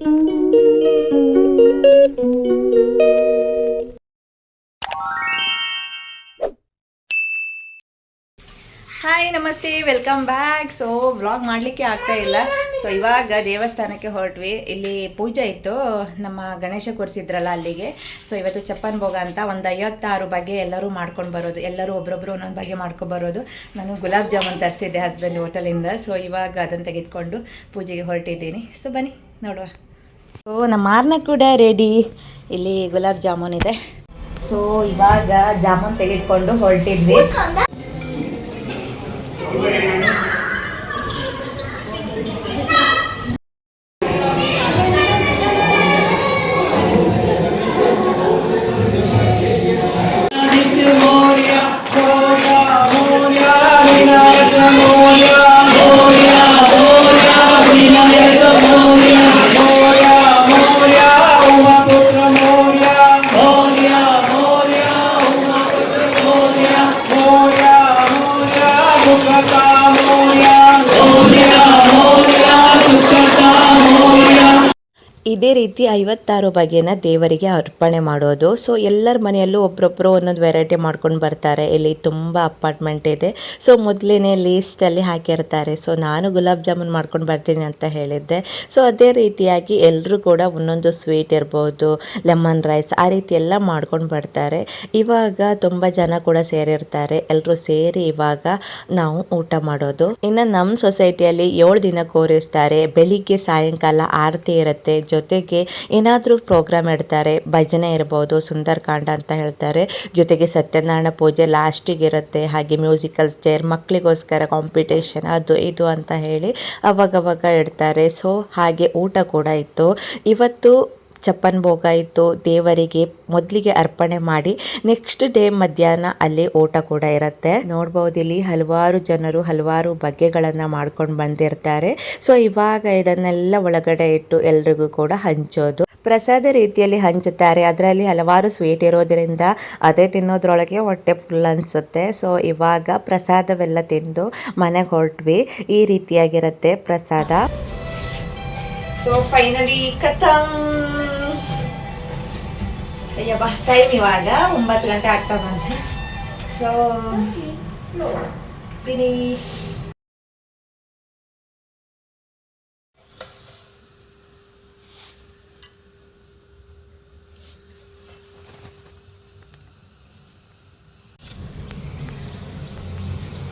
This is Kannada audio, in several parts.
ಹಾಯ್ ನಮಸ್ತೆ ವೆಲ್ಕಮ್ ಬ್ಯಾಕ್ ಸೊ ವ್ಲಾಗ್ ಮಾಡಲಿಕ್ಕೆ ಆಗ್ತಾ ಇಲ್ಲ. ಸೊ ಇವಾಗ ದೇವಸ್ಥಾನಕ್ಕೆ ಹೊರಟ್ವಿ. ಇಲ್ಲಿ ಪೂಜೆ ಇತ್ತು. ನಮ್ಮ ಗಣೇಶ ಕೂರಿಸಿದ್ರಲ್ಲ ಅಲ್ಲಿಗೆ. ಸೊ ಇವತ್ತು ಚಪ್ಪನ್ ಭೋಗ ಅಂತ ಒಂದು ಐವತ್ತಾರು ಬಗೆ ಎಲ್ಲರೂ ಮಾಡ್ಕೊಂಡು ಬರೋದು. ಎಲ್ಲರೂ ಒಬ್ರೊಬ್ರು ಒಂದೊಂದು ಬಗೆ ಮಾಡ್ಕೊಂಡು ಬರೋದು. ನಾನು ಗುಲಾಬ್ ಜಾಮೂನ್ ತರಿಸಿದ್ದೆ ಹಸ್ಬೆಂಡ್ ಹೋಟೆಲಿಂದ ಸೊ ಇವಾಗ ಅದನ್ನು ತೆಗೆದುಕೊಂಡು ಪೂಜೆಗೆ ಹೊರಟಿದ್ದೀನಿ. ಸೊ ಬನ್ನಿ, ನೋಡುವ. ಸೊ ನಮ್ಮ ಮಾರ್ನ ಕೂಡ ರೆಡಿ ಇಲ್ಲಿ ಗುಲಾಬ್ ಜಾಮೂನ್ ಇದೆ. ಸೊ ಇವಾಗ ಜಾಮೂನ್ ತೆಗೆದುಕೊಂಡು ಹೊರಟಿದ್ವಿ. ಇದೇ ರೀತಿ ಐವತ್ತಾರು ಬಗೆನ ದೇವರಿಗೆ ಅರ್ಪಣೆ ಮಾಡೋದು. ಸೊ ಎಲ್ಲರ ಮನೆಯಲ್ಲೂ ಒಬ್ಬರೊಬ್ಬರು ಒಂದೊಂದು ವೆರೈಟಿ ಮಾಡ್ಕೊಂಡು ಬರ್ತಾರೆ. ಇಲ್ಲಿ ತುಂಬ ಅಪಾರ್ಟ್ಮೆಂಟ್ ಇದೆ. ಸೊ ಮೊದಲೇ ಲೀಸ್ಟಲ್ಲಿ ಹಾಕಿರ್ತಾರೆ. ಸೊ ನಾನು ಗುಲಾಬ್ ಜಾಮೂನ್ ಮಾಡ್ಕೊಂಡು ಬರ್ತೀನಿ ಅಂತ ಹೇಳಿದ್ದೆ. ಸೊ ಅದೇ ರೀತಿಯಾಗಿ ಎಲ್ಲರೂ ಕೂಡ ಒಂದೊಂದು ಸ್ವೀಟ್ ಇರ್ಬೋದು ಲೆಮನ್ ರೈಸ್ ಆ ರೀತಿ ಎಲ್ಲ ಮಾಡ್ಕೊಂಡು ಬರ್ತಾರೆ. ಇವಾಗ ತುಂಬ ಜನ ಕೂಡ ಸೇರಿರ್ತಾರೆ. ಎಲ್ಲರೂ ಸೇರಿ ಇವಾಗ ನಾವು ಊಟ ಮಾಡೋದು. ಇನ್ನು ನಮ್ಮ ಸೊಸೈಟಿಯಲ್ಲಿ ಏಳು ದಿನ ಕೋರಿಸ್ತಾರೆ. ಬೆಳಿಗ್ಗೆ ಸಾಯಂಕಾಲ ಆರತಿ ಇರುತ್ತೆ. ಜೊತೆಗೆ ಏನಾದರೂ ಪ್ರೋಗ್ರಾಮ್ ಇಡ್ತಾರೆ. ಭಜನೆ ಇರ್ಬೋದು, ಸುಂದರಕಾಂಡ ಅಂತ ಹೇಳ್ತಾರೆ. ಜೊತೆಗೆ ಸತ್ಯನಾರಾಯಣ ಪೂಜೆ ಲಾಸ್ಟಿಗೆ ಇರುತ್ತೆ. ಹಾಗೆ ಮ್ಯೂಸಿಕಲ್ ಚೇರ್ ಮಕ್ಕಳಿಗೋಸ್ಕರ ಕಾಂಪಿಟೇಷನ್ ಅದು ಇದು ಅಂತ ಹೇಳಿ ಅವಾಗವಾಗ ಇಡ್ತಾರೆ. ಸೊ ಹಾಗೆ ಊಟ ಕೂಡ ಇತ್ತು. ಇವತ್ತು ಚಪ್ಪನ್ ಭೋಗ ಇತ್ತು ದೇವರಿಗೆ ಮೊದಲಿಗೆ ಅರ್ಪಣೆ ಮಾಡಿ ನೆಕ್ಸ್ಟ್ ಡೇ ಮಧ್ಯಾಹ್ನ ಅಲ್ಲಿ ಊಟ ಕೂಡ ಇರುತ್ತೆ. ನೋಡ್ಬೋದು ಇಲ್ಲಿ ಹಲವಾರು ಜನರು ಹಲವಾರು ಬಗೆಗಳನ್ನು ಮಾಡ್ಕೊಂಡು ಬಂದಿರ್ತಾರೆ. ಸೊ ಇವಾಗ ಇದನ್ನೆಲ್ಲ ಒಳಗಡೆ ಇಟ್ಟು ಎಲ್ರಿಗೂ ಕೂಡ ಹಂಚೋದು. ಪ್ರಸಾದ ರೀತಿಯಲ್ಲಿ ಹಂಚುತ್ತಾರೆ. ಅದರಲ್ಲಿ ಹಲವಾರು ಸ್ವೀಟ್ ಇರೋದ್ರಿಂದ ಅದೇ ತಿನ್ನೋದ್ರೊಳಗೆ ಹೊಟ್ಟೆ ಫುಲ್ ಅನಿಸುತ್ತೆ. ಸೊ ಇವಾಗ ಪ್ರಸಾದವೆಲ್ಲ ತಿಂದು ಮನೆಗೆ ಹೊರಟ್ವಿ. ಈ ರೀತಿಯಾಗಿರುತ್ತೆ ಪ್ರಸಾದ. ಸೊ ಫೈನಲಿ ಕಥಮ್ ಅಯ್ಯಬ್ಬ ಟೈಮ್ ಇವಾಗ. ಒಂಬತ್ತು ಗಂಟೆ ಆಗ್ತಾ ಬಂತು. So finish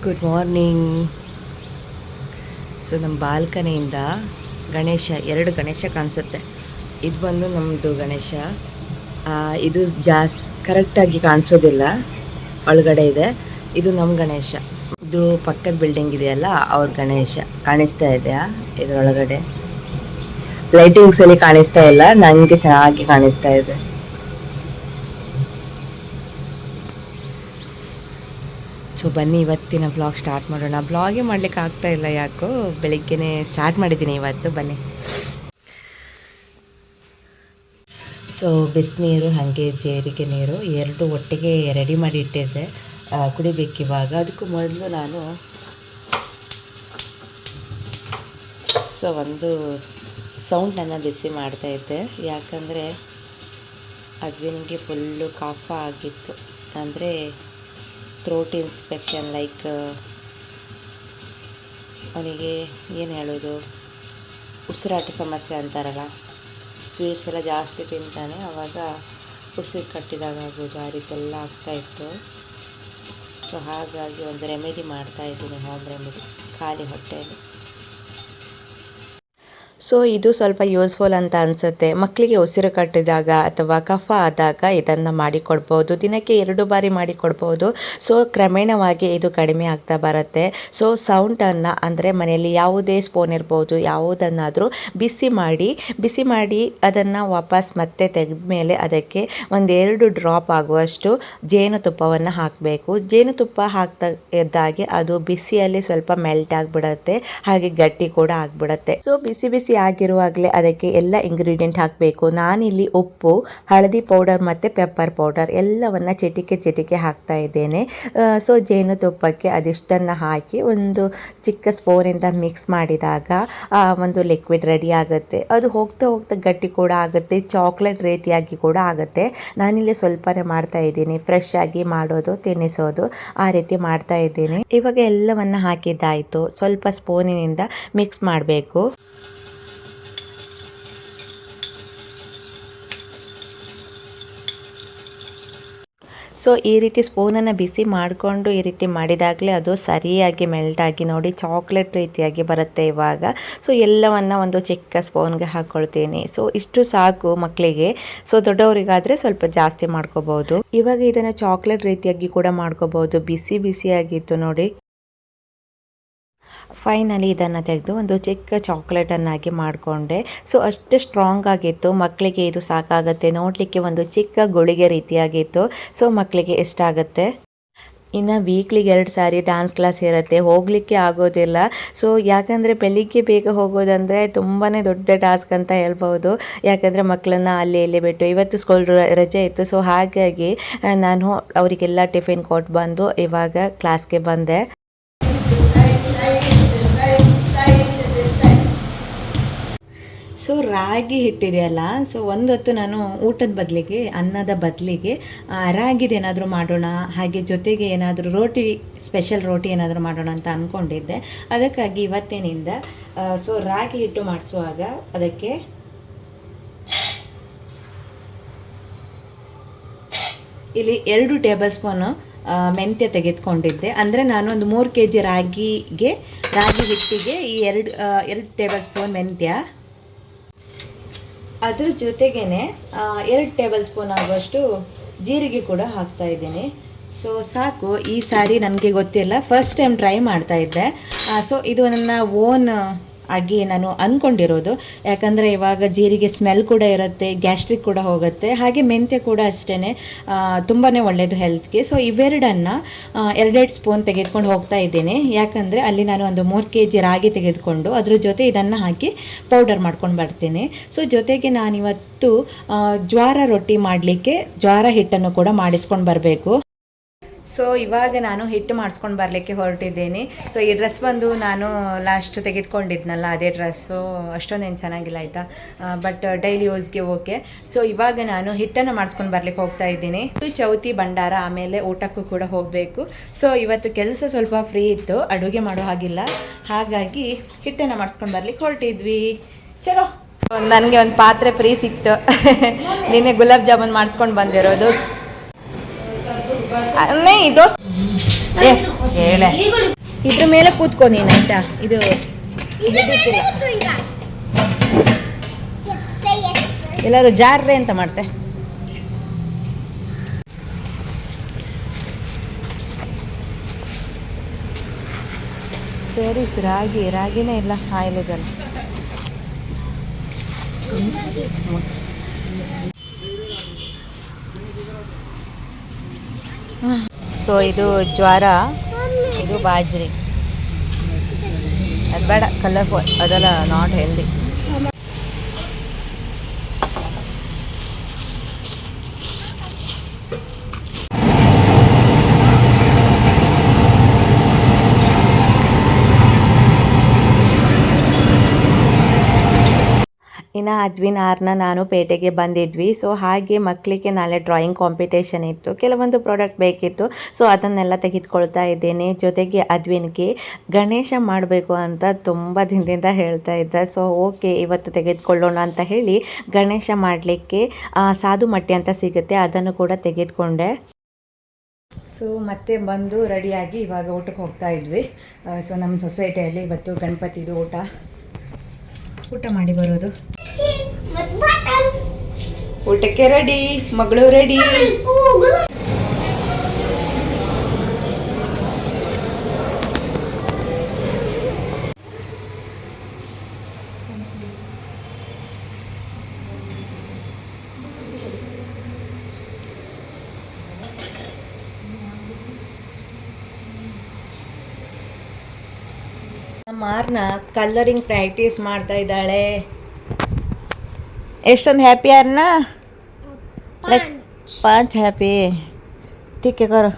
good morning so ನಮ್ಮ ಬಾಲ್ಕನಿಯಿಂದ ಗಣೇಶ, ಎರಡು ಗಣೇಶ ಕಾಣಿಸುತ್ತೆ. ಇದು ಬಂದು ನಮ್ಮದು ಗಣೇಶ. ಇದು ಜಾಸ್ತಿ ಕರೆಕ್ಟಾಗಿ ಕಾಣಿಸೋದಿಲ್ಲ. ಒಳಗಡೆ ಇದೆ. ಇದು ನಮ್ಮ ಗಣೇಶ. ಇದು ಪಕ್ಕದ ಬಿಲ್ಡಿಂಗ್ ಇದೆಯಲ್ಲ, ಅವ್ರ ಗಣೇಶ. ಕಾಣಿಸ್ತಾ ಇದೆಯಾ ಇದರೊಳಗಡೆ. ಲೈಟಿಂಗ್ಸ್ ಅಲ್ಲಿ ಕಾಣಿಸ್ತಾ ಇಲ್ಲ ನನಗೆ ಚೆನ್ನಾಗಿ ಕಾಣಿಸ್ತಾ ಇದೆ. ಸೊ ಬನ್ನಿ ಇವತ್ತಿನ ಬ್ಲಾಗ್ ಸ್ಟಾರ್ಟ್ ಮಾಡೋಣ. ಬ್ಲಾಗೇ ಮಾಡ್ಲಿಕ್ಕೆ ಆಗ್ತಾ ಇಲ್ಲ ಯಾಕೋ, ಬೆಳಿಗ್ಗೆನೆ ಸ್ಟಾರ್ಟ್ ಮಾಡಿದ್ದೀನಿ ಇವತ್ತು. ಬನ್ನಿ. ಸೊ ಬಿಸಿನೀರು ಹಾಗೆ ಜೇರಿಗೆ ನೀರು ಎರಡು ಒಟ್ಟಿಗೆ ರೆಡಿ ಮಾಡಿ ಇಟ್ಟಿದ್ದೆ. ಕುಡಿಬೇಕಿವಾಗ ಅದಕ್ಕೂ ಮೊದಲು ನಾನು ಸೊ, ಒಂದು ಸೌಂಡನ್ನು ಬಿಸಿ ಮಾಡ್ತಾ ಇದ್ದೆ. ಯಾಕಂದರೆ ಅದ್ವಿನಿಗೆ ಫುಲ್ಲು ಕಾಫ ಆಗಿತ್ತು. ಅಂದರೆ ಥ್ರೋಟ್ ಇನ್ಸ್ಪೆಕ್ಷನ್ ಲೈಕ್ ಅವನಿಗೆ ಏನು ಹೇಳೋದು? ಉಸಿರಾಟ ಸಮಸ್ಯೆ ಅಂತಾರಲ್ಲ. ಸ್ವೀಟ್ಸ್ ಎಲ್ಲ ಜಾಸ್ತಿ ತಿಂತಾನೆ. ಆವಾಗ ಉಸಿರು ಕಟ್ಟಿದಾಗ ಆಗೋದು ಆ ರೀತಿ ಎಲ್ಲ ಆಗ್ತಾಯಿತ್ತು ಸೊ ಹಾಗಾಗಿ ಒಂದು ರೆಮಿಡಿ ಮಾಡ್ತಾ ಇದ್ದೀನಿ ಹೋಮ್ ರೆಮಿಡಿ ಖಾಲಿ ಹೊಟ್ಟೆಯಲ್ಲಿ. ಸೊ ಇದು ಸ್ವಲ್ಪ ಯೂಸ್ಫುಲ್ ಅಂತ ಅನಿಸುತ್ತೆ. ಮಕ್ಕಳಿಗೆ ಉಸಿರು ಕಟ್ಟಿದಾಗ ಅಥವಾ ಕಫ ಆದಾಗ ಇದನ್ನು ಮಾಡಿಕೊಡ್ಬೋದು. ದಿನಕ್ಕೆ ಎರಡು ಬಾರಿ ಮಾಡಿಕೊಡ್ಬೋದು. ಸೊ ಕ್ರಮೇಣವಾಗಿ ಇದು ಕಡಿಮೆ ಆಗ್ತಾ ಬರುತ್ತೆ. ಸೊ ಸೌಂಡನ್ನು ಅಂದರೆ ಮನೆಯಲ್ಲಿ ಯಾವುದೇ ಸ್ಪೂನ್ ಇರ್ಬೋದು, ಯಾವುದನ್ನಾದರೂ ಬಿಸಿ ಮಾಡಿ ಬಿಸಿ ಮಾಡಿ ಅದನ್ನು ವಾಪಸ್ ಮತ್ತೆ ತೆಗೆದ ಮೇಲೆ ಅದಕ್ಕೆ ಒಂದೆರಡು ಡ್ರಾಪ್ ಆಗುವಷ್ಟು ಜೇನುತುಪ್ಪವನ್ನು ಹಾಕಬೇಕು. ಜೇನುತುಪ್ಪ ಹಾಕ್ತಾ ಇದ್ದಾಗೆ ಅದು ಬಿಸಿಯಲ್ಲಿ ಸ್ವಲ್ಪ ಮೆಲ್ಟ್ ಆಗಿಬಿಡುತ್ತೆ. ಹಾಗೆ ಗಟ್ಟಿ ಕೂಡ ಆಗಿಬಿಡುತ್ತೆ. ಸೊ ಬಿಸಿ ಬಿಸಿ ಬಿಸಿ ಆಗಿರುವಾಗಲೇ ಅದಕ್ಕೆ ಎಲ್ಲ ಇಂಗ್ರೀಡಿಯೆಂಟ್ ಹಾಕಬೇಕು. ನಾನಿಲ್ಲಿ ಉಪ್ಪು, ಹಳದಿ ಪೌಡರ್ ಮತ್ತು ಪೆಪ್ಪರ್ ಪೌಡರ್ ಎಲ್ಲವನ್ನು ಚಿಟಿಕೆ ಚಿಟಿಕೆ ಹಾಕ್ತಾ ಇದ್ದೇನೆ. ಸೊ ಜೇನುತುಪ್ಪಕ್ಕೆ ಅದಿಷ್ಟನ್ನು ಹಾಕಿ ಒಂದು ಚಿಕ್ಕ ಸ್ಪೂನಿಂದ ಮಿಕ್ಸ್ ಮಾಡಿದಾಗ ಒಂದು ಲಿಕ್ವಿಡ್ ರೆಡಿ ಆಗುತ್ತೆ. ಅದು ಹೋಗ್ತಾ ಹೋಗ್ತಾ ಗಟ್ಟಿ ಕೂಡ ಆಗುತ್ತೆ ಚಾಕ್ಲೇಟ್ ರೀತಿಯಾಗಿ ಕೂಡ ಆಗುತ್ತೆ. ನಾನಿಲ್ಲಿ ಸ್ವಲ್ಪನೇ ಮಾಡ್ತಾ ಇದ್ದೀನಿ. ಫ್ರೆಶ್ ಆಗಿ ಮಾಡೋದು ತಿನ್ನಿಸೋದು ಆ ರೀತಿ ಮಾಡ್ತಾ ಇದ್ದೀನಿ. ಇವಾಗ ಎಲ್ಲವನ್ನು ಹಾಕಿದ್ದಾಯಿತು. ಸ್ವಲ್ಪ ಸ್ಪೂನಿನಿಂದ ಮಿಕ್ಸ್ ಮಾಡಬೇಕು. ಸೊ, ಈ ರೀತಿ ಸ್ಪೂನನ್ನು ಬಿಸಿ ಮಾಡಿಕೊಂಡು ಈ ರೀತಿ ಮಾಡಿದಾಗಲೇ ಅದು ಸರಿಯಾಗಿ ಮೆಲ್ಟ್ ಆಗಿ ನೋಡಿ ಚಾಕ್ಲೇಟ್ ರೀತಿಯಾಗಿ ಬರುತ್ತೆ ಇವಾಗ. ಸೊ, ಎಲ್ಲವನ್ನು ಒಂದು ಚಿಕ್ಕ ಸ್ಪೂನ್ಗೆ ಹಾಕ್ಕೊಳ್ತೀನಿ ಸೊ, ಇಷ್ಟು ಸಾಕು ಮಕ್ಕಳಿಗೆ ಸೊ, ದೊಡ್ಡವರಿಗಾದರೆ ಸ್ವಲ್ಪ ಜಾಸ್ತಿ ಮಾಡ್ಕೋಬಹುದು ಇವಾಗ ಇದನ್ನು ಚಾಕ್ಲೇಟ್ ರೀತಿಯಾಗಿ ಕೂಡ ಮಾಡ್ಕೋಬಹುದು ಬಿಸಿ ಬಿಸಿಯಾಗಿತ್ತು ನೋಡಿ. ಫೈನಲಿ ಇದನ್ನು ತೆಗೆದು ಒಂದು ಚಿಕ್ಕ ಚಾಕ್ಲೇಟನ್ನಾಗಿ ಮಾಡಿಕೊಂಡೆ. ಸೊ ಅಷ್ಟು ಸ್ಟ್ರಾಂಗ್ ಆಗಿತ್ತು. ಮಕ್ಕಳಿಗೆ ಇದು ಸಾಕಾಗುತ್ತೆ. ನೋಡಲಿಕ್ಕೆ ಒಂದು ಚಿಕ್ಕ ಗುಳಿಗೆ ರೀತಿಯಾಗಿತ್ತು. ಸೊ ಮಕ್ಕಳಿಗೆ ಇಷ್ಟ ಆಗುತ್ತೆ. ಇನ್ನು ವೀಕ್ಲಿಗೆ ಎರಡು ಸಾರಿ ಡ್ಯಾನ್ಸ್ ಕ್ಲಾಸ್ ಇರುತ್ತೆ. ಹೋಗಲಿಕ್ಕೆ ಆಗೋದಿಲ್ಲ. ಸೊ ಯಾಕಂದರೆ ಬೆಳಿಗ್ಗೆ ಬೇಗ ಹೋಗೋದಂದರೆ ತುಂಬಾ ದೊಡ್ಡ ಟಾಸ್ಕ್ ಅಂತ ಹೇಳ್ಬೋದು. ಯಾಕಂದರೆ ಮಕ್ಕಳನ್ನ ಅಲ್ಲಿ ಇಲ್ಲಿ ಬಿಟ್ಟು ಇವತ್ತು ಸ್ಕೂಲ್ ರಜೆ ಇತ್ತು. ಸೊ ಹಾಗಾಗಿ, ನಾನು ಅವರಿಗೆಲ್ಲ ಟಿಫಿನ್ ಕೊಟ್ಟು ಬಂದು ಇವಾಗ ಕ್ಲಾಸ್ಗೆ ಬಂದೆ. ಸೊ ರಾಗಿ ಹಿಟ್ಟಿದೆಯಲ್ಲ ಸೊ ಒಂದು ಹೊತ್ತು ನಾನು ಊಟದ ಬದಲಿಗೆ, ಅನ್ನದ ಬದಲಿಗೆ ರಾಗಿದೇನಾದರೂ ಮಾಡೋಣ, ಹಾಗೆ ಜೊತೆಗೆ ಏನಾದರೂ ರೋಟಿ ಸ್ಪೆಷಲ್ ರೋಟಿ ಏನಾದರೂ ಮಾಡೋಣ ಅಂತ ಅಂದ್ಕೊಂಡಿದ್ದೆ ಅದಕ್ಕಾಗಿ ಇವತ್ತಿನಿಂದ ಸೊ ರಾಗಿ ಹಿಟ್ಟು ಮಾಡಿಸುವಾಗ ಅದಕ್ಕೆ ಇಲ್ಲಿ ಎರಡು ಟೇಬಲ್ ಸ್ಪೂನು ಮೆಂತ್ಯ ತೆಗೆದುಕೊಂಡಿದ್ದೆ. ಅಂದರೆ ನಾನು ಒಂದು ಮೂರು ಕೆ ಜಿ ರಾಗಿಗೆ ರಾಗಿ ಹಿಟ್ಟಿಗೆ ಈ ಎರಡು ಎರಡು ಟೇಬಲ್ ಸ್ಪೂನ್ ಮೆಂತ್ಯ. ಅದ್ರ ಜೊತೆಗೇನೆ ಆ, ಎರಡು ಟೇಬಲ್ ಸ್ಪೂನ್ ಆಗುವಷ್ಟು ಜೀರಿಗೆ ಕೂಡ ಹಾಕ್ತಾ ಇದ್ದೀನಿ. ಸೊ ಸಾಕು. ಈ ಸಾರಿ ನನಗೆ ಗೊತ್ತಿಲ್ಲ. ಫಸ್ಟ್ ಟೈಮ್ ಟ್ರೈ ಮಾಡ್ತಾ ಇದ್ದೆ. ಸೊ ಇದು ನನ್ನ ಓನ್ ಆಗಿ ನಾನು ಅಂದ್ಕೊಂಡಿರೋದು ಯಾಕಂದರೆ ಇವಾಗ ಜೀರಿಗೆ ಸ್ಮೆಲ್ ಕೂಡ ಇರುತ್ತೆ ಗ್ಯಾಸ್ಟ್ರಿಕ್ ಕೂಡ ಹೋಗುತ್ತೆ. ಹಾಗೆ ಮೆಂತ್ಯ ಕೂಡ ಅಷ್ಟೇ ತುಂಬಾ ಒಳ್ಳೆಯದು ಹೆಲ್ತ್ಗೆ ಸೊ ಇವೆರಡನ್ನು ಎರಡೆರಡು ಸ್ಪೂನ್ ತೆಗೆದುಕೊಂಡು ಹೋಗ್ತಾ ಇದ್ದೀನಿ. ಯಾಕಂದರೆ ಅಲ್ಲಿ ನಾನು ಒಂದು ಮೂರು ಕೆ ಜಿ ರಾಗಿ ತೆಗೆದುಕೊಂಡು ಅದ್ರ ಜೊತೆ ಇದನ್ನು ಹಾಕಿ ಪೌಡರ್ ಮಾಡ್ಕೊಂಡು ಬರ್ತೀನಿ. ಸೊ ಜೊತೆಗೆ ನಾನಿವತ್ತು ಜ್ವಾರ ರೊಟ್ಟಿ ಮಾಡಲಿಕ್ಕೆ ಜ್ವಾರ ಹಿಟ್ಟನ್ನು ಕೂಡ ಮಾಡಿಸ್ಕೊಂಡು ಬರಬೇಕು. ಸೊ ಇವಾಗ ನಾನು ಹಿಟ್ಟು ಮಾಡಿಸ್ಕೊಂಡು ಬರಲಿಕ್ಕೆ ಹೊರಟಿದ್ದೀನಿ. ಸೊ ಈ ಡ್ರೆಸ್ ಬಂದು ನಾನು ಲಾಸ್ಟ್ ತೆಗೆದುಕೊಂಡಿದ್ನಲ್ಲ, ಅದೇ ಡ್ರೆಸ್ಸು ಅಷ್ಟೊಂದೇನು ಚೆನ್ನಾಗಿಲ್ಲ ಆಯಿತಾ? ಬಟ್ ಡೈಲಿ ಯೂಸ್ಗೆ ಓಕೆ ಸೊ ಇವಾಗ ನಾನು ಹಿಟ್ಟನ್ನು ಮಾಡಿಸ್ಕೊಂಡು ಬರಲಿಕ್ಕೆ ಹೋಗ್ತಾ ಇದ್ದೀನಿ. ಇದು ಚೌತಿ ಭಂಡಾರ, ಆಮೇಲೆ ಊಟಕ್ಕೂ ಕೂಡ ಹೋಗಬೇಕು. ಸೊ ಇವತ್ತು ಕೆಲಸ ಸ್ವಲ್ಪ ಫ್ರೀ ಇತ್ತು, ಅಡುಗೆ ಮಾಡೋ ಹಾಗಿಲ್ಲ. ಹಾಗಾಗಿ ಹಿಟ್ಟನ್ನು ಮಾಡಿಸ್ಕೊಂಡು ಬರಲಿಕ್ಕೆ ಹೊರಟಿದ್ವಿ. ಚಲೋ. ನನಗೆ ಒಂದು ಪಾತ್ರೆ ಫ್ರೀ ಸಿಕ್ತು. ನಿನ್ನೆ ಗುಲಾಬ್ ಜಾಮೂನ್ ಮಾಡಿಸ್ಕೊಂಡು ಬಂದಿರೋದು. ಹೇಳೆ. ಇದ್ರ ಮೇಲೆ ಕೂತ್ಕೋ ನೀನು, ಆಯ್ತಾ? ಇದು. ಎಲ್ಲರೂ ಜಾರ್ರೆ ಅಂತ ಮಾಡ್ತೆ. ಸೇರಿಸ್ ರಾಗಿ, ರಾಗಿನೇ ಇಲ್ಲ ಆಯಿಲಿದಲ್ಲ ಸೊ ಇದು ಜ್ವಾರ ಇದು ಬಾಜ್ರಿ. ಅದು ಬೇಡ ಕಲರ್ಫುಲ್ ಅದೆಲ್ಲ ನಾಟ್ ಹೆಲ್ದಿ ಇನ್ನು ಅದ್ವಿನ್ ಆರ್ನ ನಾನು ಪೇಟೆಗೆ ಬಂದಿದ್ವಿ. ಸೊ, ಹಾಗೆ ಮಕ್ಕಳಿಗೆ ನಾಳೆ ಡ್ರಾಯಿಂಗ್ ಕಾಂಪಿಟೇಷನ್ ಇತ್ತು. ಕೆಲವೊಂದು ಪ್ರಾಡಕ್ಟ್ ಬೇಕಿತ್ತು. ಸೊ, ಅದನ್ನೆಲ್ಲ ತೆಗೆದುಕೊಳ್ತಾ ಇದ್ದೇನೆ. ಜೊತೆಗೆ ಅದ್ವಿನ್ಗೆ ಗಣೇಶ ಮಾಡಬೇಕು ಅಂತ ತುಂಬ ದಿನದಿಂದ ಹೇಳ್ತಾ ಇದ್ದ. ಸೊ, ಓಕೆ, ಇವತ್ತು ತೆಗೆದುಕೊಳ್ಳೋಣ ಅಂತ ಹೇಳಿ ಗಣೇಶ ಮಾಡಲಿಕ್ಕೆ ಸಾಧು ಮಟ್ಟಿ ಅಂತ ಸಿಗುತ್ತೆ. ಅದನ್ನು ಕೂಡ ತೆಗೆದುಕೊಂಡೆ. ಸೊ, ಮತ್ತೆ ಬಂದು ರೆಡಿಯಾಗಿ ಇವಾಗ ಊಟಕ್ಕೆ ಹೋಗ್ತಾ ಇದ್ವಿ. ಸೊ, ನಮ್ಮ ಸೊಸೈಟಿಯಲ್ಲಿ ಇವತ್ತು ಗಣಪತಿದು ಊಟ. ಊಟ ಮಾಡಿ ಬರೋದು. ಊಟಕ್ಕೆ ರೆಡಿ ಮಗಳು ರೆಡಿ ನಮ್ಮ ಕಲರಿಂಗ್ ಪ್ರಾಕ್ಟೀಸ್ ಮಾಡ್ತಾ ಇದ್ದಾಳೆ. ಎಷ್ಟೊಂದು ಹ್ಯಾಪಿ ಆರ್ನ ಪಾಂಚ್. ಹ್ಯಾಪಿ ಟೀಕೆ ಕರು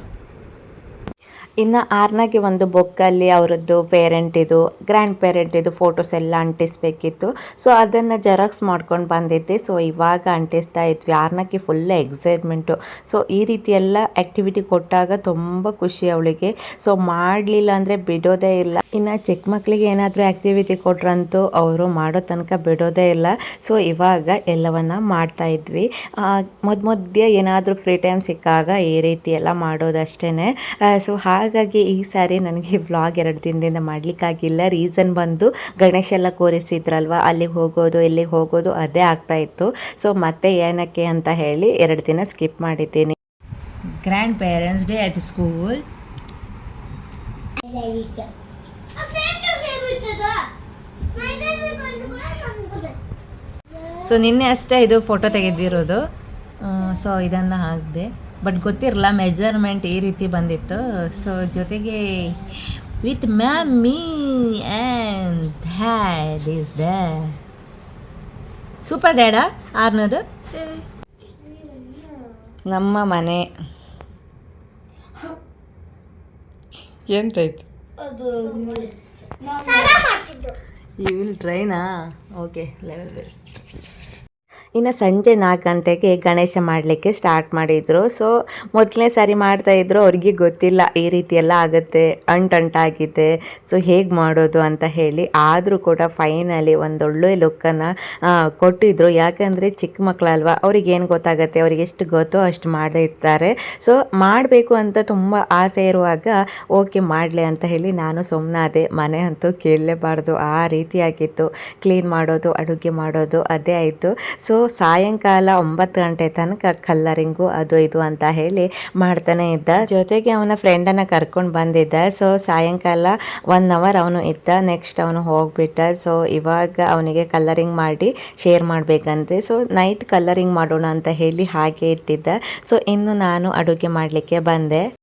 ಇನ್ನು ಆರ್ನಾಗೆ ಒಂದು ಬುಕ್ಕಲ್ಲಿ ಅವರದ್ದು ಪೇರೆಂಟಿದು ಗ್ರ್ಯಾಂಡ್ ಪೇರೆಂಟಿದು ಫೋಟೋಸ್ ಎಲ್ಲ ಅಂಟಿಸ್ಬೇಕಿತ್ತು. ಸೊ ಅದನ್ನು ಜೆರಾಕ್ಸ್ ಮಾಡ್ಕೊಂಡು ಬಂದಿದ್ದೆ. ಸೊ ಇವಾಗ ಅಂಟಿಸ್ತಾ ಇದ್ವಿ. ಆರ್ನಾಗೆ ಫುಲ್ ಎಕ್ಸೈಟ್ಮೆಂಟು ಸೊ ಈ ರೀತಿ ಎಲ್ಲ ಆ್ಯಕ್ಟಿವಿಟಿ ಕೊಟ್ಟಾಗ ತುಂಬ ಖುಷಿ ಅವಳಿಗೆ. ಸೊ ಮಾಡಲಿಲ್ಲ ಅಂದರೆ ಬಿಡೋದೇ ಇಲ್ಲ. ಇನ್ನು ಚಿಕ್ಕ ಮಕ್ಕಳಿಗೆ ಏನಾದರೂ ಆ್ಯಕ್ಟಿವಿಟಿ ಕೊಟ್ರಂತೂ ಅವರು ಮಾಡೋ ತನಕ ಬಿಡೋದೇ ಇಲ್ಲ. ಸೊ ಇವಾಗ ಎಲ್ಲವನ್ನು ಮಾಡ್ತಾ ಇದ್ವಿ. ಮೊದ್ಮೊದ್ಯ ಏನಾದರೂ ಫ್ರೀ ಟೈಮ್ ಸಿಕ್ಕಾಗ ಈ ರೀತಿ ಎಲ್ಲ ಮಾಡೋದಷ್ಟೇ ಸೊ ಹಾಗಾಗಿ ಈ ಸಾರಿ ನನಗೆ ವ್ಲಾಗ್ ಎರಡು ದಿನದಿಂದ ಮಾಡಲಿಕ್ಕಾಗಿಲ್ಲ. ರೀಸನ್ ಬಂದು ಗಣೇಶ ಎಲ್ಲ ಕೂರಿಸಿದ್ರಲ್ವ? ಅಲ್ಲಿಗೆ ಹೋಗೋದು ಇಲ್ಲಿಗೆ ಹೋಗೋದು ಅದೇ ಆಗ್ತಾ ಇತ್ತು. ಸೊ ಮತ್ತೆ ಏನಕ್ಕೆ ಅಂತ ಹೇಳಿ ಎರಡು ದಿನ ಸ್ಕಿಪ್ ಮಾಡಿದ್ದೀನಿ. Grandparents day at school so ನಿನ್ನೆ ಅಷ್ಟೇ ಇದು ಫೋಟೋ ತೆಗೆದಿರೋದು. ಸೊ ಇದನ್ನು ಹಾಕಿದೆ. ಬಟ್ ಗೊತ್ತಿರಲ್ಲ ಮೆಜರ್ಮೆಂಟ್ ಈ ರೀತಿ ಬಂದಿತ್ತು. ಸೊ ಜೊತೆಗೆ with mummy and had is the super dad ಆರ್ನದು? ನಮ್ಮ ಮನೆ. ಎಂತಾಯ್ತು? ಯು ವಿಲ್ ಟ್ರೈನಾ ಓಕೆ ಲೆವೆಲ್ ಬೆಸ್ಟ್ ಇನ್ನು ಸಂಜೆ ನಾಲ್ಕು ಗಂಟೆಗೆ ಗಣೇಶ ಮಾಡಲಿಕ್ಕೆ ಸ್ಟಾರ್ಟ್ ಮಾಡಿದರು. ಸೊ ಮೊದಲನೇ ಸಾರಿ ಮಾಡ್ತಾಯಿದ್ರು ಅವ್ರಿಗೆ ಗೊತ್ತಿಲ್ಲ ಈ ರೀತಿ ಎಲ್ಲ ಆಗುತ್ತೆ, ಅಂಟಂಟಾಗಿದೆ. ಸೊ ಹೇಗೆ ಮಾಡೋದು ಅಂತ ಹೇಳಿ ಆದರೂ ಕೂಡ ಫೈನಲಿ ಒಂದೊಳ್ಳೆ ಲುಕ್ಕನ್ನು ಕೊಟ್ಟಿದ್ರು. ಯಾಕಂದರೆ ಚಿಕ್ಕ ಮಕ್ಕಳಲ್ವ ಅವ್ರಿಗೆ ಏನು ಗೊತ್ತಾಗುತ್ತೆ, ಅವ್ರಿಗೆ ಎಷ್ಟು ಗೊತ್ತೋ ಅಷ್ಟು ಮಾಡೇ ಇರ್ತಾರೆ. ಸೊ ಮಾಡಬೇಕು ಅಂತ ತುಂಬ ಆಸೆ ಇರುವಾಗ ಓಕೆ ಮಾಡಲಿ ಅಂತ ಹೇಳಿ ನಾನು ಸುಮ್ಮನಾದೆ ಮನೆ ಅಂತೂ ಕೇಳಲೇಬಾರ್ದು. ಆ ರೀತಿಯಾಗಿತ್ತು ಕ್ಲೀನ್ ಮಾಡೋದು, ಅಡುಗೆ ಮಾಡೋದು, ಅದೇ ಆಯಿತು. ಸೊ ಸಾಯಂಕಾಲ ಒಂಬತ್ತು ಗಂಟೆ ತನಕ ಕಲ್ಲರಿಂಗು ಅದು ಇದು ಅಂತ ಹೇಳಿ ಮಾಡ್ತಾನೆ ಇದ್ದ. ಜೊತೆಗೆ ಅವನ ಫ್ರೆಂಡನ್ನು ಕರ್ಕೊಂಡು ಬಂದಿದ್ದ. ಸೊ ಸಾಯಂಕಾಲ ಒನ್ ಅವರ್ ಅವನು ಇದ್ದ. ನೆಕ್ಸ್ಟ್ ಅವನು ಹೋಗ್ಬಿಟ್ಟ. ಸೊ ಇವಾಗ ಅವನಿಗೆ ಕಲ್ಲರಿಂಗ್ ಮಾಡಿ ಶೇರ್ ಮಾಡಬೇಕಂತೆ. ಸೊ ನೈಟ್ ಕಲ್ಲರಿಂಗ್ ಮಾಡೋಣ ಅಂತ ಹೇಳಿ ಹಾಗೆ ಇಟ್ಟಿದ್ದ. ಸೊ ಇನ್ನು ನಾನು ಅಡುಗೆ ಮಾಡಲಿಕ್ಕೆ ಬಂದೆ.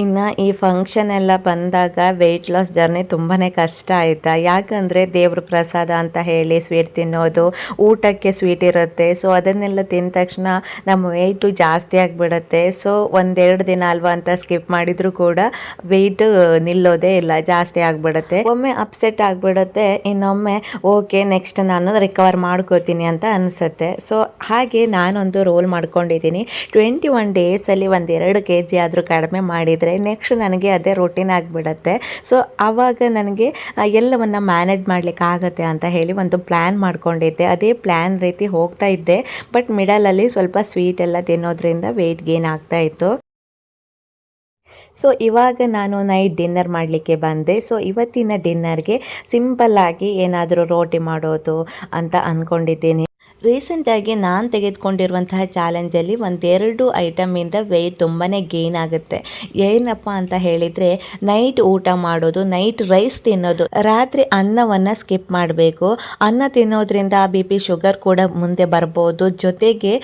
ಇನ್ನು ಈ ಫಂಕ್ಷನ್ ಎಲ್ಲ ಬಂದಾಗ ವೆಯ್ಟ್ ಲಾಸ್ ಜರ್ನಿ ತುಂಬಾ ಕಷ್ಟ ಆಯಿತಾ? ಯಾಕಂದರೆ ದೇವ್ರ ಪ್ರಸಾದ ಅಂತ ಹೇಳಿ ಸ್ವೀಟ್ ತಿನ್ನೋದು, ಊಟಕ್ಕೆ ಸ್ವೀಟ್ ಇರುತ್ತೆ. ಸೊ ಅದನ್ನೆಲ್ಲ ತಿಂದ ತಕ್ಷಣ ನಮ್ಮ ವೆಯ್ಟು ಜಾಸ್ತಿ ಆಗಿಬಿಡುತ್ತೆ. ಸೊ ಒಂದೆರಡು ದಿನ ಅಲ್ವಾ ಅಂತ ಸ್ಕಿಪ್ ಮಾಡಿದರೂ ಕೂಡ ವೆಯ್ಟು ನಿಲ್ಲೋದೇ ಇಲ್ಲ, ಜಾಸ್ತಿ ಆಗಿಬಿಡುತ್ತೆ. ಒಮ್ಮೆ ಅಪ್ಸೆಟ್ ಆಗಿಬಿಡುತ್ತೆ, ಇನ್ನೊಮ್ಮೆ ಓಕೆ ನೆಕ್ಸ್ಟ್ ನಾನು ರಿಕವರ್ ಮಾಡ್ಕೋತೀನಿ ಅಂತ ಅನಿಸುತ್ತೆ. ಸೊ ಹಾಗೆ ನಾನೊಂದು ರೋಲ್ ಮಾಡ್ಕೊಂಡಿದ್ದೀನಿ. ಟ್ವೆಂಟಿ ಒನ್ ಡೇಸಲ್ಲಿ ಒಂದೆರಡು ಕೆ ಜಿ ಆದರೂ ಕಡಿಮೆ ಮಾಡಿದರೆ ನೆಕ್ಸ್ಟ್ ನನಗೆ ಅದೇ ರೊಟೀನ್ ಆಗಿಬಿಡತ್ತೆ. ಸೊ ಆವಾಗ ನನಗೆ ಎಲ್ಲವನ್ನು ಮ್ಯಾನೇಜ್ ಮಾಡಲಿಕ್ಕೆ ಆಗತ್ತೆ ಅಂತ ಹೇಳಿ ಒಂದು ಪ್ಲ್ಯಾನ್ ಮಾಡ್ಕೊಂಡಿದ್ದೆ. ಅದೇ ಪ್ಲ್ಯಾನ್ ರೀತಿ ಹೋಗ್ತಾ ಇದ್ದೆ. ಬಟ್ ಮಿಡಲಲ್ಲಿ ಸ್ವಲ್ಪ ಸ್ವೀಟ್ ಎಲ್ಲ ತಿನ್ನೋದ್ರಿಂದ ವೆಯ್ಟ್ ಗೇನ್ ಆಗ್ತಾ ಇತ್ತು. ಸೊ ಇವಾಗ ನಾನು ನೈಟ್ ಡಿನ್ನರ್ ಮಾಡಲಿಕ್ಕೆ ಬಂದೆ. ಸೊ ಇವತ್ತಿನ ಡಿನ್ನರ್ಗೆ ಸಿಂಪಲ್ಲಾಗಿ ಏನಾದರೂ ರೋಟಿ ಮಾಡೋದು ಅಂತ ಅಂದ್ಕೊಂಡಿದ್ದೀನಿ ರೀಸೆಂಟಾಗಿ ನಾನು ತೆಗೆದುಕೊಂಡಿರುವಂತಹ ಚಾಲೆಂಜಲ್ಲಿ ಒಂದೆರಡು ಐಟಮಿಂದ ವೆಯ್ಟ್ ತುಂಬಾ ಗೇನ್ ಆಗುತ್ತೆ. ಏನಪ್ಪ ಅಂತ ಹೇಳಿದರೆ ನೈಟ್ ಊಟ ಮಾಡೋದು ನೈಟ್ ರೈಸ್ ತಿನ್ನೋದು, ರಾತ್ರಿ ಅನ್ನವನ್ನು ಸ್ಕಿಪ್ ಮಾಡಬೇಕು. ಅನ್ನ ತಿನ್ನೋದ್ರಿಂದ ಬಿ ಪಿ ಶುಗರ್ ಕೂಡ ಮುಂದೆ ಬರ್ಬೋದು. ಜೊತೆಗೆ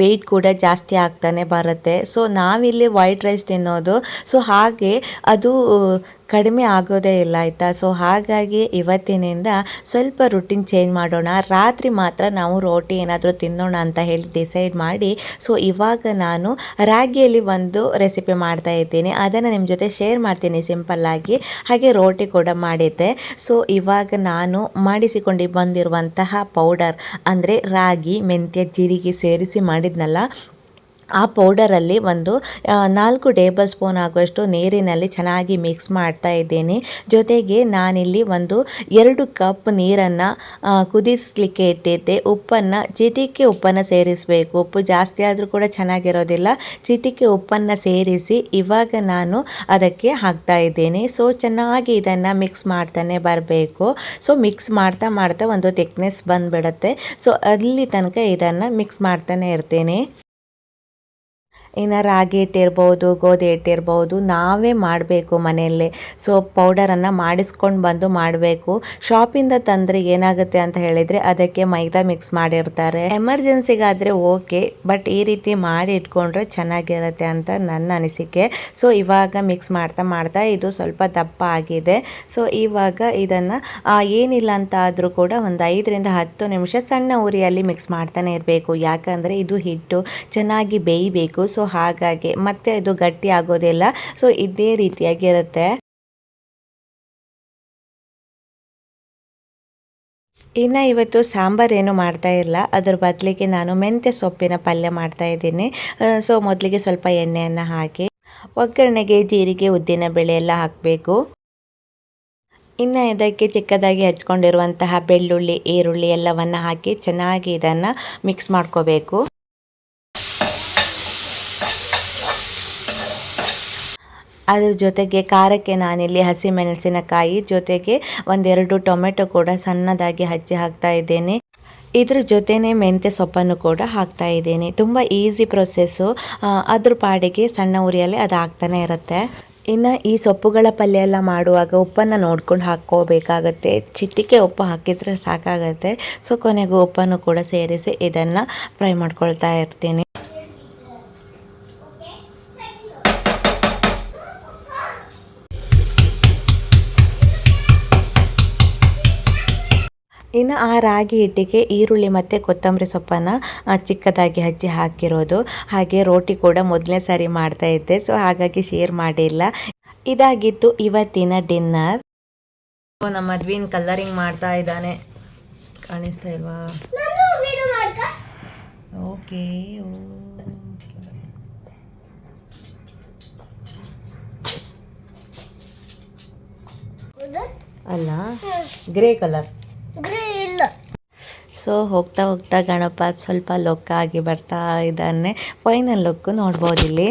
ವೆಯ್ಟ್ ಕೂಡ ಜಾಸ್ತಿ ಆಗ್ತಾನೆ ಬರುತ್ತೆ. ಸೊ ನಾವಿಲ್ಲಿ ವೈಟ್ ರೈಸ್ ತಿನ್ನೋದು. ಸೊ ಹಾಗೆ ಅದು ಕಡಿಮೆ ಆಗೋದೇ ಇಲ್ಲ ಆಯಿತಾ? ಸೊ ಹಾಗಾಗಿ ಇವತ್ತಿನಿಂದ ಸ್ವಲ್ಪ ರುಟೀನ್ ಚೇಂಜ್ ಮಾಡೋಣ. ರಾತ್ರಿ ಮಾತ್ರ ನಾವು ರೋಟಿ ಏನಾದರೂ ತಿನ್ನೋಣ ಅಂತ ಹೇಳಿ ಡಿಸೈಡ್ ಮಾಡಿ ಸೊ ಇವಾಗ ನಾನು ರಾಗಿಯಲ್ಲಿ ಒಂದು ರೆಸಿಪಿ ಮಾಡ್ತಾ ಇದ್ದೀನಿ. ಅದನ್ನು ನಿಮ್ಮ ಜೊತೆ ಶೇರ್ ಮಾಡ್ತೀನಿ ಸಿಂಪಲ್ಲಾಗಿ ಹಾಗೆ ರೋಟಿ ಕೂಡ ಮಾಡಿದ್ದೆ. ಸೊ ಇವಾಗ ನಾನು ಮಾಡಿಸಿಕೊಂಡು ಬಂದಿರುವಂತಹ ಪೌಡರ್ ಅಂದರೆ ರಾಗಿ, ಮೆಂತ್ಯ, ಜೀರಿಗೆ ಸೇರಿಸಿ ಮಾಡಿದ್ನಲ್ಲ ಆ ಪೌಡರಲ್ಲಿ ಒಂದು ನಾಲ್ಕು ಟೇಬಲ್ ಸ್ಪೂನ್ ಆಗುವಷ್ಟು ನೀರಿನಲ್ಲಿ ಚೆನ್ನಾಗಿ ಮಿಕ್ಸ್ ಮಾಡ್ತಾ ಇದ್ದೀನಿ. ಜೊತೆಗೆ ನಾನಿಲ್ಲಿ ಒಂದು ಎರಡು ಕಪ್ ನೀರನ್ನು ಕುದಿಸ್ಲಿಕ್ಕೆ ಇಟ್ಟಿದ್ದೆ. ಉಪ್ಪನ್ನು, ಚಿಟಿಕೆ ಉಪ್ಪನ್ನು ಸೇರಿಸಬೇಕು. ಉಪ್ಪು ಜಾಸ್ತಿ ಆದರೂ ಕೂಡ ಚೆನ್ನಾಗಿರೋದಿಲ್ಲ. ಚಿಟಿಕೆ ಉಪ್ಪನ್ನು ಸೇರಿಸಿ ಇವಾಗ ನಾನು ಅದಕ್ಕೆ ಹಾಕ್ತಾ ಇದ್ದೇನೆ. ಸೊ ಚೆನ್ನಾಗಿ ಇದನ್ನು ಮಿಕ್ಸ್ ಮಾಡ್ತಾನೆ ಬರಬೇಕು. ಸೊ ಮಿಕ್ಸ್ ಮಾಡ್ತಾ ಮಾಡ್ತಾ ಒಂದು ಥಿಕ್ನೆಸ್ ಬಂದುಬಿಡುತ್ತೆ. ಸೊ ಅಲ್ಲಿ ತನಕ ಇದನ್ನು ಮಿಕ್ಸ್ ಮಾಡ್ತಾನೆ ಇರ್ತೀನಿ. ಇನ್ನು ರಾಗಿ ಹಿಟ್ಟಿರ್ಬೋದು ಗೋಧಿ ಹಿಟ್ಟಿರ್ಬೋದು ನಾವೇ ಮಾಡಬೇಕು ಮನೆಯಲ್ಲೇ. ಸೊ ಪೌಡರನ್ನು ಮಾಡಿಸ್ಕೊಂಡು ಬಂದು ಮಾಡಬೇಕು. ಶಾಪಿಂದ ತಂದರೆ ಏನಾಗುತ್ತೆ ಅಂತ ಹೇಳಿದರೆ ಅದಕ್ಕೆ ಮೈದಾ ಮಿಕ್ಸ್ ಮಾಡಿರ್ತಾರೆ. ಎಮರ್ಜೆನ್ಸಿಗಾದರೆ ಓಕೆ ಬಟ್ ಈ ರೀತಿ ಮಾಡಿ ಇಟ್ಕೊಂಡ್ರೆ ಚೆನ್ನಾಗಿರುತ್ತೆ ಅಂತ ನನ್ನ ಅನಿಸಿಕೆ. ಸೊ ಇವಾಗ ಮಿಕ್ಸ್ ಮಾಡ್ತಾ ಮಾಡ್ತಾ ಇದು ಸ್ವಲ್ಪ ದಪ್ಪ ಆಗಿದೆ. ಸೊ ಇವಾಗ ಇದನ್ನು ಏನಿಲ್ಲ ಅಂತ ಆದರೂ ಕೂಡ ಒಂದು ಐದರಿಂದ ಹತ್ತು ನಿಮಿಷ ಸಣ್ಣ ಉರಿಯಲ್ಲಿ ಮಿಕ್ಸ್ ಮಾಡ್ತಾನೆ ಇರಬೇಕು. ಯಾಕಂದರೆ ಇದು ಹಿಟ್ಟು, ಚೆನ್ನಾಗಿ ಬೇಯಬೇಕು. ಸೊ ಹಾಗಾಗಿ ಮತ್ತೆ ಇದು ಗಟ್ಟಿ ಆಗೋದಿಲ್ಲ. ಸೊ ಇದೇ ರೀತಿಯಾಗಿರುತ್ತೆ. ಇನ್ನು ಇವತ್ತು ಸಾಂಬಾರು ಏನು ಮಾಡ್ತಾ ಇಲ್ಲ. ಅದ್ರ ಬದಲಿಗೆ ನಾನು ಮೆಂತ್ಯ ಸೊಪ್ಪಿನ ಪಲ್ಯ ಮಾಡ್ತಾ ಇದ್ದೀನಿ. ಸೊ ಮೊದಲಿಗೆ ಸ್ವಲ್ಪ ಎಣ್ಣೆಯನ್ನು ಹಾಕಿ, ಒಗ್ಗರಣೆಗೆ ಜೀರಿಗೆ, ಉದ್ದಿನ ಬೇಳೆ ಎಲ್ಲ ಹಾಕಬೇಕು. ಇನ್ನು ಇದಕ್ಕೆ ಚಿಕ್ಕದಾಗಿ ಹಚ್ಕೊಂಡಿರುವಂತಹ ಬೆಳ್ಳುಳ್ಳಿ, ಈರುಳ್ಳಿ ಎಲ್ಲವನ್ನು ಹಾಕಿ ಚೆನ್ನಾಗಿ ಇದನ್ನು ಮಿಕ್ಸ್ ಮಾಡ್ಕೋಬೇಕು. ಅದ್ರ ಜೊತೆಗೆ ಖಾರಕ್ಕೆ ನಾನಿಲ್ಲಿ ಹಸಿಮೆಣಸಿನಕಾಯಿ ಜೊತೆಗೆ ಒಂದೆರಡು ಟೊಮೆಟೊ ಕೂಡ ಸಣ್ಣದಾಗಿ ಹಚ್ಚಿ ಹಾಕ್ತಾ ಇದ್ದೇನೆ. ಇದ್ರ ಜೊತೆನೆ ಮೆಂತ್ಯ ಸೊಪ್ಪನ್ನು ಕೂಡ ಹಾಕ್ತಾ ಇದ್ದೇನೆ. ತುಂಬ ಈಸಿ ಪ್ರೊಸೆಸ್ಸು. ಅದ್ರ ಪಾಡಿಗೆ ಸಣ್ಣ ಉರಿಯಲ್ಲಿ ಅದು ಆಗ್ತಾನೆ ಇರುತ್ತೆ. ಇನ್ನು ಈ ಸೊಪ್ಪುಗಳ ಪಲ್ಯ ಎಲ್ಲ ಮಾಡುವಾಗ ಉಪ್ಪನ್ನು ನೋಡ್ಕೊಂಡು ಹಾಕ್ಕೋಬೇಕಾಗತ್ತೆ. ಚಿಟಿಕೆ ಉಪ್ಪು ಹಾಕಿದರೆ ಸಾಕಾಗತ್ತೆ. ಸೊ, ಕೊನೆಗೂ ಉಪ್ಪನ್ನು ಕೂಡ ಸೇರಿಸಿ ಇದನ್ನು ಫ್ರೈ ಮಾಡ್ಕೊಳ್ತಾ ಇರ್ತೀನಿ. ಇನ್ನು ಆ ರಾಗಿ ಹಿಟ್ಟಿಗೆ ಈರುಳ್ಳಿ ಮತ್ತು ಕೊತ್ತಂಬರಿ ಸೊಪ್ಪನ್ನು ಚಿಕ್ಕದಾಗಿ ಹಚ್ಚಿ ಹಾಕಿರೋದು. ಹಾಗೆ ರೋಟಿ ಕೂಡ ಮೊದಲನೇ ಸಾರಿ ಮಾಡ್ತಾ ಇದ್ದೆ ಸೊ ಹಾಗಾಗಿ ಶೇರ್ ಮಾಡಿಲ್ಲ. ಇದಾಗಿತ್ತು ಇವತ್ತಿನ ಡಿನ್ನರ್ ನಮ್ಮ ಮದ್ವಿನ ಕಲರಿಂಗ್ ಮಾಡ್ತಾ ಇದ್ದಾನೆ. ಕಾಣಿಸ್ತಾ ಇಲ್ವಾ? ಓಕೆ ಅಲ್ಲ ಗ್ರೇ ಕಲರ್ ಸೊ ಹೋಗ್ತಾ ಹೋಗ್ತಾ ಗಣಪ ಸ್ವಲ್ಪ ಲೊಕ್ಕ ಆಗಿ ಬರ್ತಾ ಇದ್ದಾನೆ. ಫೈನಲ್ ಲುಕ್ ನೋಡ್ಬೋದು ಇಲ್ಲಿ.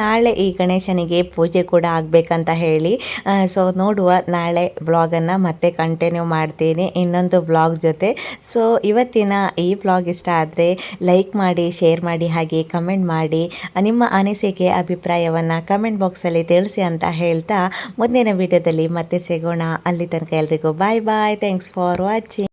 ನಾಳೆ ಈ ಗಣೇಶನಿಗೆ ಪೂಜೆ ಕೂಡ ಆಗಬೇಕಂತ ಹೇಳಿ ಸೊ ನೋಡುವ ನಾಳೆ ಬ್ಲಾಗನ್ನು ಮತ್ತೆ ಕಂಟಿನ್ಯೂ ಮಾಡ್ತೀನಿ ಇನ್ನೊಂದು ಬ್ಲಾಗ್ ಜೊತೆ. ಸೊ ಇವತ್ತಿನ ಈ ಬ್ಲಾಗ್ ಇಷ್ಟ ಆದರೆ ಲೈಕ್ ಮಾಡಿ ಶೇರ್ ಮಾಡಿ, ಹಾಗೆ ಕಮೆಂಟ್ ಮಾಡಿ, ನಿಮ್ಮ ಅನಿಸಿಕೆ, ಅಭಿಪ್ರಾಯವನ್ನು ಕಮೆಂಟ್ ಬಾಕ್ಸಲ್ಲಿ ತಿಳಿಸಿ ಅಂತ ಹೇಳ್ತಾ ಮುಂದಿನ ವಿಡಿಯೋದಲ್ಲಿ ಮತ್ತೆ ಸಿಗೋಣ. ಅಲ್ಲಿ ತನಕ ಎಲ್ರಿಗೂ bye bye thanks for watching